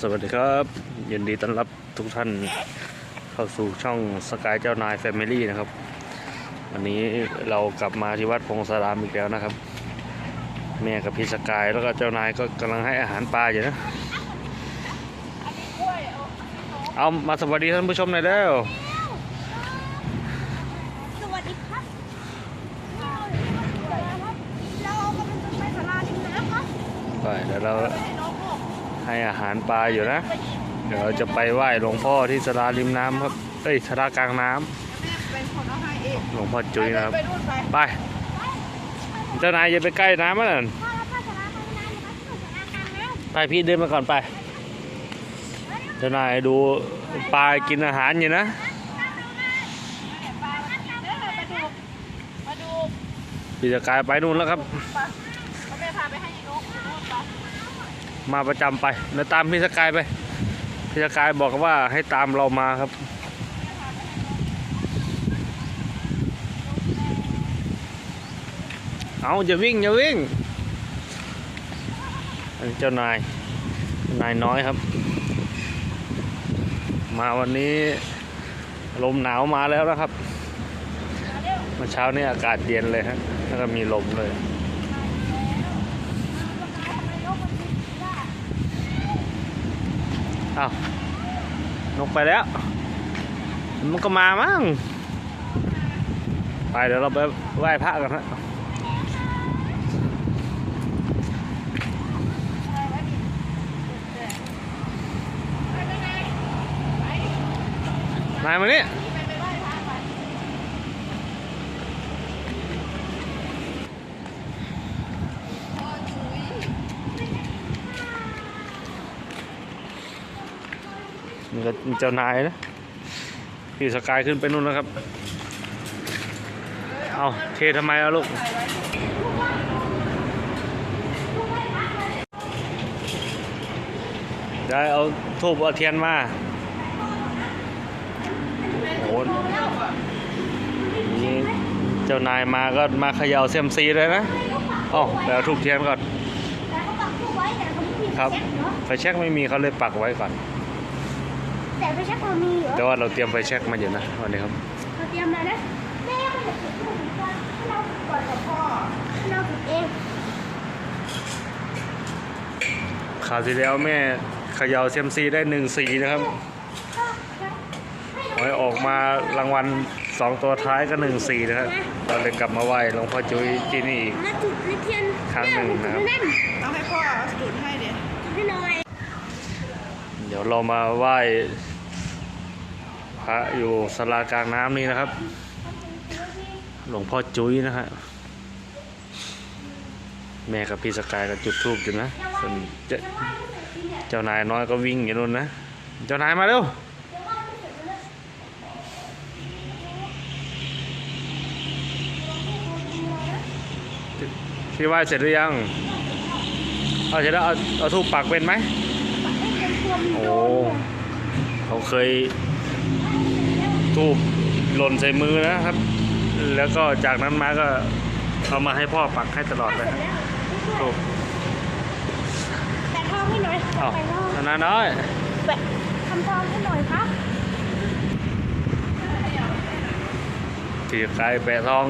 สวัสดีครับ ยินดีต้อนรับทุกท่านเข้าสู่ช่องสกายเจ้านายแฟมิลี่นะครับ วันนี้เรากลับมาที่วัดพงสารามอีกแล้วนะครับ แม่กับพี่สกายแล้วก็เจ้านายก็กำลังให้อาหารปลาอยู่นะ เอามาสวัสดีท่านผู้ชมหน่อยแล้ว สวัสดีครับเรากำลังจะไปสาราริมน้ำครับไปเดี๋ยวเรา ให้อาหารปลาอยู่นะ เดี๋ยวเราจะไปไหว้หลวงพ่อที่สราริมน้ำครับ เอ้ยสรากลางน้ำหลวงพ่อจุ้ยนะครับ ไปเจ้านายอย่าไปใกล้น้ำมันนพ่อแล้วพ่อสาราริมน้ำนะครับที่สารากลางน้ำไปพี่เดินมาก่อนไปเจ้านายดูปลากินอาหารอยู่นะปลาเด้อมาดูมาดูพี่จะกลายไปนู่นแล้วครับ ปลาพ่อแม่พาไปให้นกนู่นปลา มาประจำไปเดี๋ยวตามพี่สกายไป พี่สกายบอกว่าให้ตามเรามาครับ เอาอย่าวิ่งอย่าวิ่ง เจ้านาย นายน้อยครับ มาวันนี้ลมหนาวมาแล้วนะครับเมื่อเช้านี้อากาศเย็นเลยฮะแล้วก็มีลมเลย อ้าวนกไปแล้ว มันก็มามั้งไปเดี๋ยวเราไปไหว้พระกันฮะนายมานี่นี่ ก็มีเจ้านายนะพี่สกายขึ้นไปนู่นแล้วครับ เอาเททำไมเอาลูกได้เอาทูบเอาเทียนมาโอ้โหนี่เจ้านายมาก็มาเขย่าเซยมซีเลยนะอ๋อไปเอาทูบเทียนก่อน ครับไฟแช็กไม่มีเขาเลยปักไว้ก่อน แต่ไฟแช็กเรามีเหรอแต่ว่าเราเตรียมไฟแช็กมาอยู่นะวันนี้ครับ เราเตรียมแล้วนะแม่ก็จะจุดทูบเหมือนกันให้เราจุดก่อนกับพ่อให้เราจุดเองข่าวที่แล้วแม่เขย่าเซยมซีได้หนึ่งสีนะครับหวยออกมารางวัลสองตัวท้ายก็หนึ่งสี่นะครับเราเลยกลับมาไหว้หลวงพ่อจุ้ยที่นี่อีก มาจุดในเทียนครั้งหนึ่งนะครับแม่จุดให้แน่นเอาให้พ่อเอาจุดให้เดี๋ยว จุดให้หน่อย เดี๋ยวเรามาไหว้พระอยู่สลากลางน้ำนี่นะครับ หลวงพ่อจุ้ยนะฮะแม่กับพี่สกายก็จุดธูปอยู่นะส่วนเจ้าเจ้านายน้อยก็วิ่งอยู่นู่นนะ เจ้านายมาเร็วพี่ไหว้เสร็จหรือยัง เอาเสร็จแล้วเอาเอาทูบปักเป็นไหม โอ้เขาเคยทูบหล่นใส่มือนะครับ แล้วก็จากนั้นมาก็เอามาให้พ่อปักให้ตลอดเลยทูบแต่ทองให้หน่อยอ้าวแต่ทองนานาน้อยแปะทำทองให้หน่อยครับที่กายแปะทอง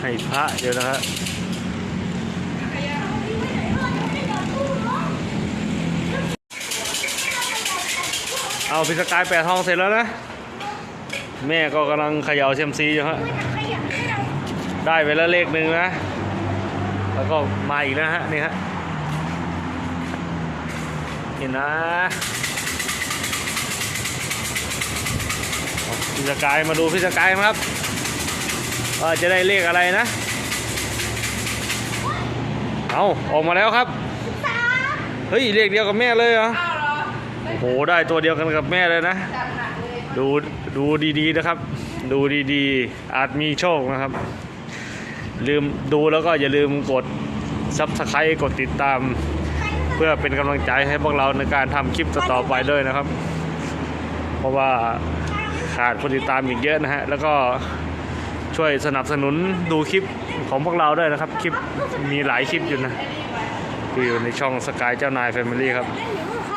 ให้พระเดี๋ยวนะฮะ เอาพิสกายแปะทองเสร็จแล้วนะ แม่ก็กำลังเขย่าเซียมซีอยู่ฮะได้ไปแล้วเลขหนึ่งนะ แล้วก็มาอีกนะฮะนี่ฮะนี่นนะพี่สกายมาดูพี่สกายครับว่าจะได้เลขอะไรนะ เอาออกมาแล้วครับ เฮ้ยเลขเดียวกับแม่เลยเหรอ หได้ตัวเดียวกันกับแม่เลยนะ ดูดูดีๆนะครับ ดูดีๆ อาจมีโชคนะครับ ลืมดูแล้วก็อย่าลืมกดซับสไครต์กดติดตาม เพื่อเป็นกำลังใจให้พวกเราในการทำคลิปต่อไปด้วยนะครับ เพราะว่าขาดคนติดตามอีกเยอะนะฮะ แล้วก็ช่วยสนับสนุนดูคลิปของพวกเราด้วยนะครับ คลิปมีหลายคลิปอยู่นะคืออยู่ในช่องสกายเจ้านายแฟมิลี่ครับ เล่นอยู่นู่นครั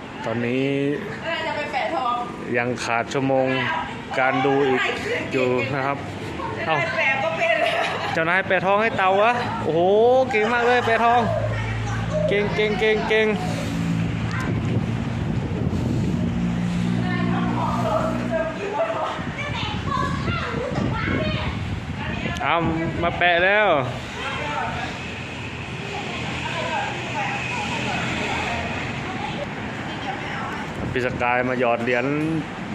บ ตอนนี้ยังขาดชั่วโมงการดูอีกอยู่นะครับ เอ้าเป็นเจ้านายแปะทองให้เต่าวะโอ้โห เก่งมากเลยแปะทอง เก่งเก่งเก่งเก่งเอามาแปะแล้ว พิสกายมาหยอดเหรียญ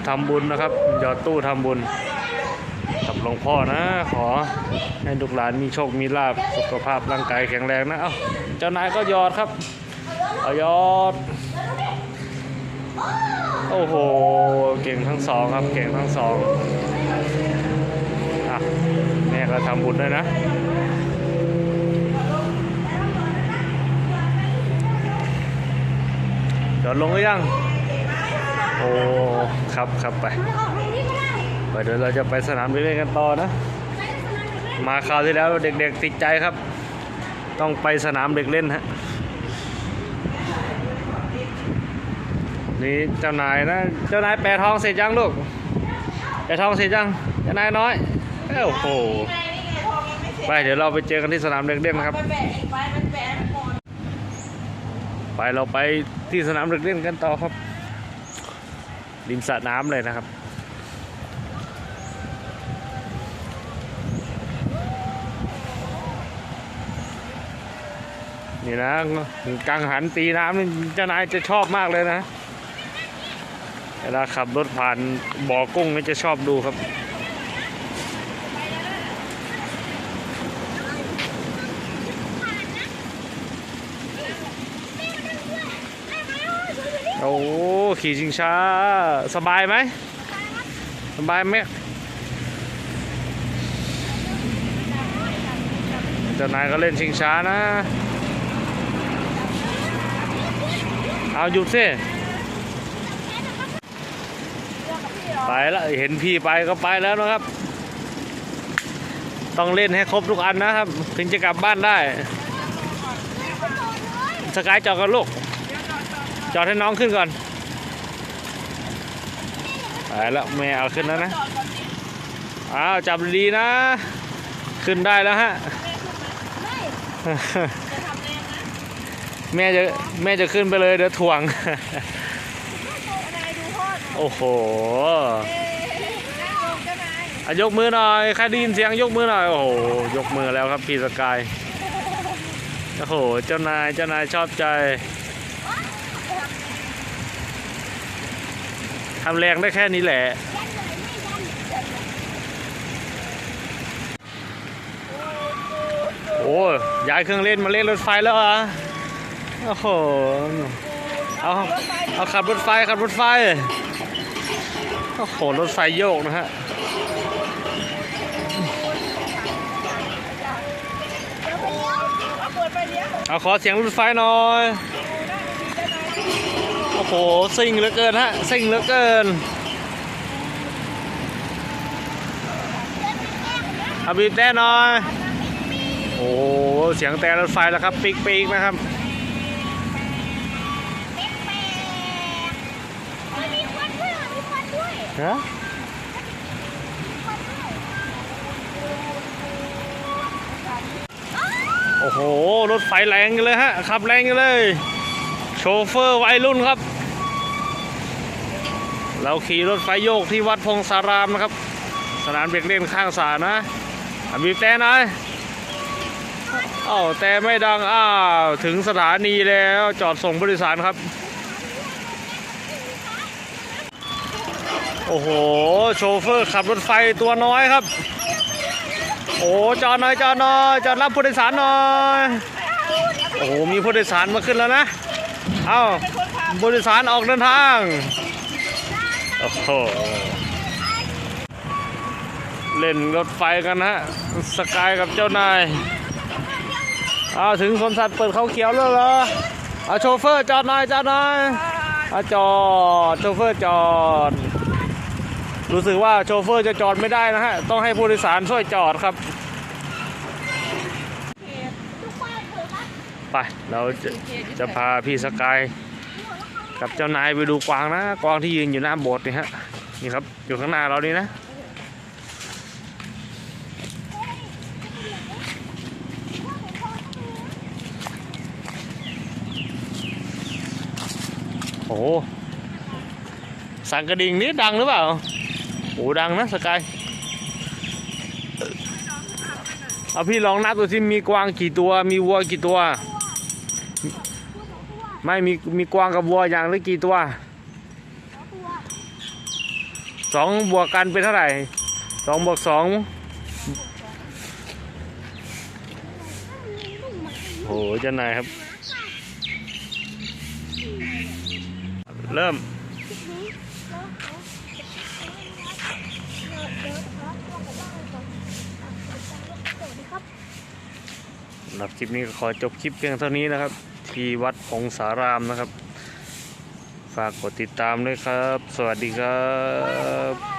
ทำบุญนะครับ หยอดตู้ทำบุญกับหลวงพ่อนะ ขอให้ลูกหลานมีโชคมีลาบสุขภาพร่างกายแข็งแรงนะ เอ้าเจ้านายก็หยอดครับเอาหยอด โอ้โห เก่งทั้งสองครับ เก่งทั้งสองอะแม่ก็ทำบุญด้วยนะหยอดลงหรือยัง โอ้ครับครับไปไปเดี๋ยวเราจะไปสนามเด็กเล่นกันต่อนะไปสนาข่าคราวที่แล้วเด็กๆติดใจครับ ต้องไปสนามเด็กเล่นฮะนี่เจ้านายนะ เจ้านายแปรทองเสร็จยังลูกแปรทองเสร็จยังเจ้านายน้อยเอ้าโอ้โหไปเดี๋ยวเราไปเจอกันที่สนามเด็กเล่นนะครับไปเราไปที่สนามเด็กเล่นกันต่อครับ ริมสระน้ำเลยนะครับ นี่นะกังหันตีน้ำนี่เจ้านายจะชอบมากเลยนะเวลาขับรถผ่านบ่อกุ้งนี่จะชอบดูครับโอ้ ขี่ชิงช้า สบายไหม สบายไหมเจ้านายก็เล่นชิงช้านะ เอาหยุดสิไปแล้วเห็นพี่ไปก็ไปแล้วนะครับ ต้องเล่นให้ครบทุกอันนะครับ ถึงจะกลับบ้านได้ สกายจอดกันลูก จอดให้น้องขึ้นก่อน ไปแล้วแม่เอาขึ้นแล้วนะอ้าวจับดีๆนะ ขึ้นได้แล้วฮะแม่จะแม่จะขึ้นไปเลยเดี๋ยวถ่วงนายดูโทษโอ้โหนั่งลงเจ้านายอะยกมือหน่อยใครได้ยินเสียงยกมือหน่อย โอ้โห ยกมือแล้วครับพี่สกาย โอ้โห เจ้านาย เจ้านายชอบใจ ทำแรงได้แค่นี้แหละโอ้ยย้ายเครื่องเล่นมาเล่นรถไฟแล้วเหรอโอ้โหเอาเอาขับรถไฟขับรถไฟโอ้โหรถไฟโยกนะฮะเอาขอเสียงรถไฟหน่อย โอ้โหซิ่งเหลือเกินฮะซิ่งเหลือเกินอาบีบแต่นอยโอ้โหเสียงแต่รถไฟแล้วครับปีกปีกนะครับฮะโอ้โห รถไฟแรงกันเลยฮะ ขับแรงกันเลย โชเฟอร์วัยรุ่นครับ เราขี่รถไฟโยกที่วัดพงสารามนะครับ สนามเด็กเล่นข้างสานะบีบแต่หน่อยอ้าวแต่ไม่ดัง อ้าว ถึงสถานีแล้วจอดส่งผู้โดยสารครับ โอ้โห โชเฟอร์ขับรถไฟตัวน้อยครับ โอ้จอดหน่อยจอดหน่อยจอดรับผู้โดยสารหน่อย โอ้โห มีผู้โดยสารมาขึ้นแล้วนะเอ้าผู้โดยสารออกเดินทาง โอ้โห เล่นรถไฟกันนะฮะ สกายกับเจ้านายอ้าวถึงสวนสัตว์เปิดเขาเขียวแล้วเหรออาโชเฟอร์จอดหน่อยจอดหน่อยอาจอดโชเฟอร์จอด รู้สึกว่าโชเฟอร์จะจอดไม่ได้นะฮะ ต้องให้ผู้โดยสารช่วยจอดครับ ไป เราจะจะพาพี่สกาย กับเจ้านายไปดูกวางนะกวางที่ยืนอยู่หน้าโบสถ์นี่ฮะนี่ครับอยู่ข้างหน้าเรานี่นะโอ้สั่งกระดิ่งนี้ดังหรือเปล่าโอ้ดังนะสกายเอาพี่ลองนับดูสิมีกวางกี่ตัว มีวัวกี่ตัว ไม่มีมีกวางกับวัวอย่างละกี่ตัวสองบวกกันเป็นเท่าไหร่สองบวกสองโอ้โหเจ้านายครับ เริ่มสำหรับคลิปนี้ก็ขอจบคลิปเพียงเท่านี้นะครับ ที่วัดพงสารามนะครับ ฝากกดติดตามด้วยครับ สวัสดีครับ